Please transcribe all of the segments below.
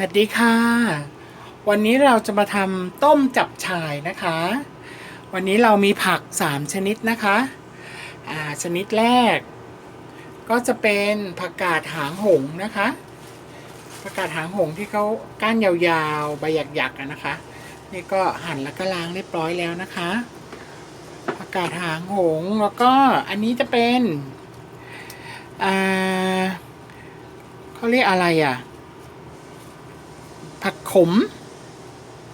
สวัสดีค่ะ วันนี้เราจะมาทำต้มจับฉ่ายนะคะ วันนี้เรามีผัก 3 ชนิดนะคะอ่าชนิดแรก ก็จะเป็นผักกาดหางหงนะคะ ผักกาดหางหงที่เขาก้านยาวๆ ใบหยักๆนะคะ นี่ก็หั่นแล้วก็ล้างเรียบร้อยแล้วนะคะ ผักกาดหางหงแล้วก็อันนี้จะเป็นอ่าเขาเรียกอะไรอะ ขม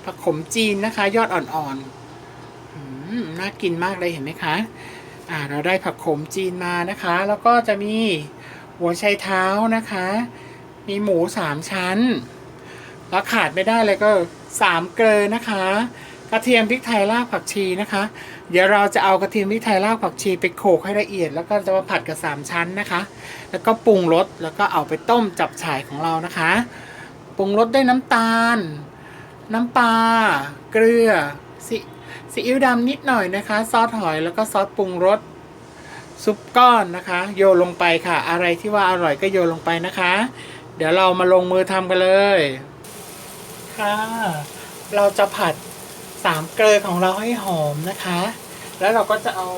ผักขมจีนนะคะ ยอดอ่อนๆน่ากินมากเลยเห็นไหมคะ อ่า เราได้ผักขมจีนมานะคะ แล้วก็จะมีหัวไชเท้านะคะ มีหมูสามชั้น แล้วขาดไม่ได้เลยก็สามเกลือนะคะ กระเทียมพริกไทยรากผักชีนะคะ เดี๋ยวเราจะเอากระเทียมพริกไทยรากผักชีไปโขลกให้ละเอียด แล้วก็จะมาผัดกับสามชั้นนะคะ แล้วก็ปรุงรสแล้วก็เอาไปต้มจับฉ่ายของเรานะคะ ปรุงรสด้วยน้ำตาล น้ำปลาเกลือซีซีอิ๊วดำนิดหน่อยนะคะ ซอสหอยแล้วก็ซอสปรุงรสซุปก้อนนะคะ โยลงไปค่ะ อะไรที่ว่าอร่อยก็โยลงไปนะคะ เดี๋ยวเรามาลงมือทำกันเลยค่ะ เราจะผัดสามเกลือของเราให้หอมนะคะ แล้วเราก็จะเอา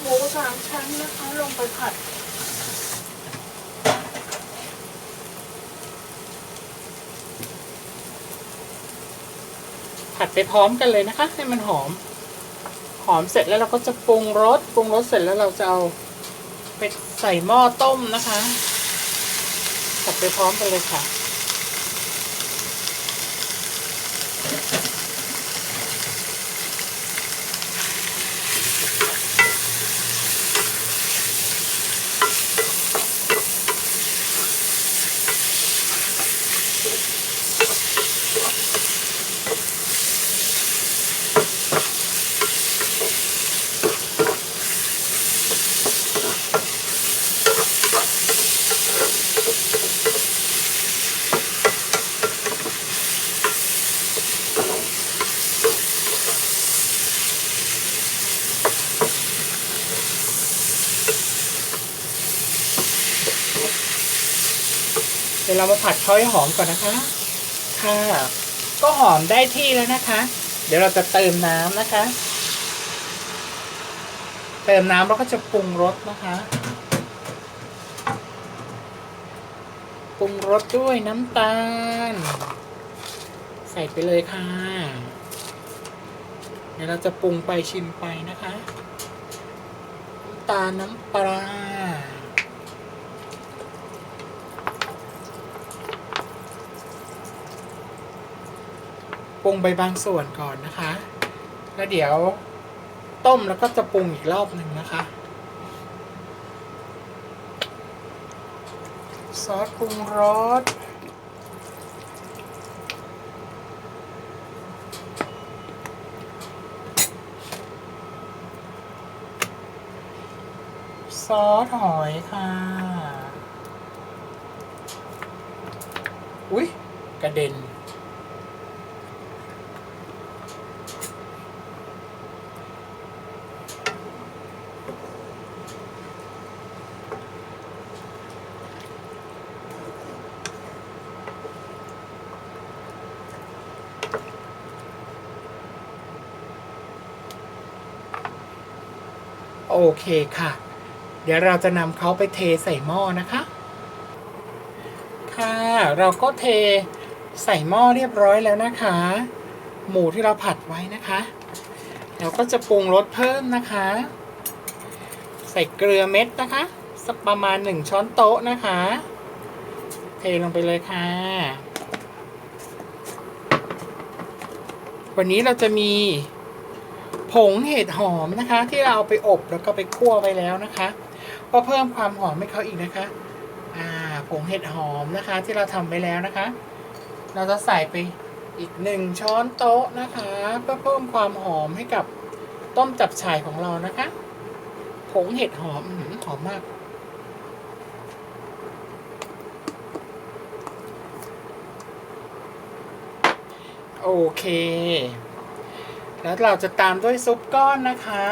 หมูสามชั้นนะคะ ลงไปผัด ผัดไปพร้อมกันเลยนะคะ ให้มันหอม หอมเสร็จแล้วเราก็จะปรุงรสปรุงรสเสร็จแล้วเราจะเอาไปใส่หม้อต้มนะคะผัดไปพร้อมกันเลยค่ะ เดี๋ยวเรามาผัดเขาให้หอมก่อนนะคะ ค่ะ ก็หอมได้ที่แล้วนะคะ เดี๋ยวเราจะเติมน้ำนะคะ เติมน้ำแล้วก็จะปรุงรสนะคะปรุงรสด้วยน้ำตาล ใส่ไปเลยค่ะ เดี๋ยวเราจะปรุงไปชิมไปนะคะ น้ำตาลน้ำปลา ปรุงไปบางส่วนก่อนนะคะ แล้วเดี๋ยวต้มแล้วก็จะปรุงอีกรอบหนึ่งนะคะ ซอสปรุงรสซอสหอยค่ะ อุ๊ย กระเด็น โอเคค่ะ เดี๋ยวเราจะนำเขาไปเทใส่หม้อนะคะ ค่ะ เราก็เทใส่หม้อเรียบร้อยแล้วนะคะ หมูที่เราผัดไว้นะคะ เราก็จะปรุงรสเพิ่มนะคะ ใส่เกลือเม็ดนะคะ สักประมาณหนึ่งช้อนโต๊ะนะคะ เทลงไปเลยค่ะ วันนี้เราจะมี ผงเห็ดหอมนะคะ ที่เราเอาไปอบแล้วก็ไปคั่วไว้แล้วนะคะ ก็เพิ่มความหอมให้เขาอีกนะคะ อ่าผงเห็ดหอมนะคะ ที่เราทำไปแล้วนะคะ เราจะใส่ไปอีกหนึ่งช้อนโต๊ะนะคะเพื่อเพิ่มความหอมให้กับต้มจับฉ่ายของเรานะคะผงเห็ดหอมหอมมาก โอเค แล้วเราจะตามด้วยซุปก้อนนะคะ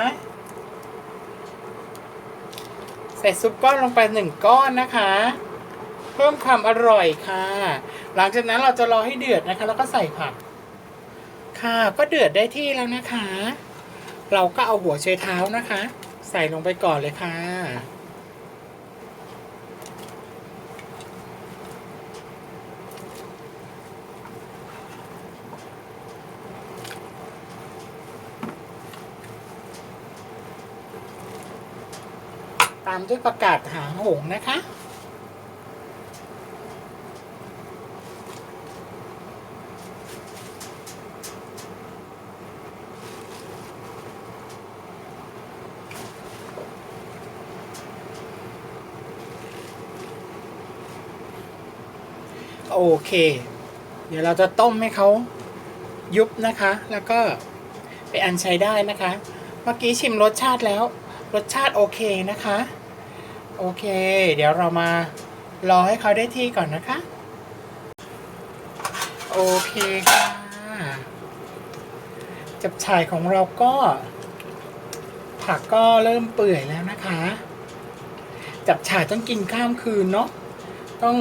ใส่ซุปก้อนลงไปหนึ่งก้อนนะคะ เพิ่มความอร่อยค่ะ หลังจากนั้นเราจะรอให้เดือดนะคะ แล้วก็ใส่ผัก ค่ะก็เดือดได้ที่แล้วนะคะ เราก็เอาหัวไชยเท้านะคะ ใส่ลงไปก่อนเลยค่ะ ตามด้วยประกาศหางหงนะคะ โอเค เดี๋ยวเราจะต้มให้เขายุบนะคะ แล้วก็ไปอันใช้ได้นะคะ เมื่อกี้ชิมรสชาติแล้ว รสชาติโอเคนะคะ โอเค เดี๋ยวเรามารอให้เขาได้ที่ก่อนนะคะ โอเคค่ะ จับฉ่ายของเราก็ ผักก็เริ่มเปื่อยแล้วนะคะ จับฉ่ายต้องกินข้ามคืนเนาะ ต้อง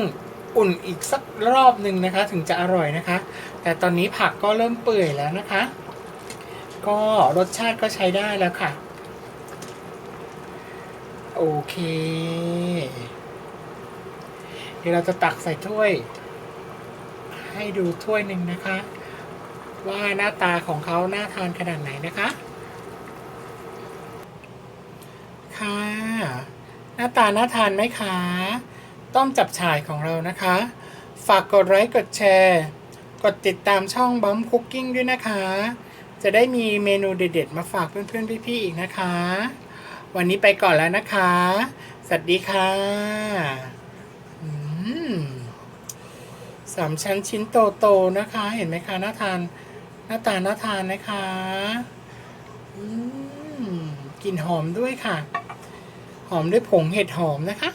อุ่นอีกสักรอบหนึ่งนะคะ ถึงจะอร่อยนะคะ แต่ตอนนี้ผักก็เริ่มเปื่อยแล้วนะคะ ก็รสชาติก็ใช้ได้แล้วค่ะ โอเค เดี๋ยวเราจะตักใส่ถ้วย ให้ดูถ้วยหนึ่งนะคะ ว่าหน้าตาของเขาน่าทานขนาดไหนนะคะ ค่ะ หน้าตาน่าทานไหมคะ ต้มจับฉ่ายของเรานะคะ ฝากกดไลค์กดแชร์ กดติดตามช่องบัมคุกกิ้งด้วยนะคะ จะได้มีเมนูเด็ดๆ มาฝากเพื่อนๆ พี่ๆ อีกนะคะ วันนี้ไปก่อนแล้วนะคะ สวัสดีค่ะอืมสามชั้นชิ้นโตๆนะคะ เห็นไหมคะน่าทานหน้าตาน่าทานนะคะอืมกลิ่นหอมด้วยค่ะ หอมด้วยผงเห็ดหอมนะคะ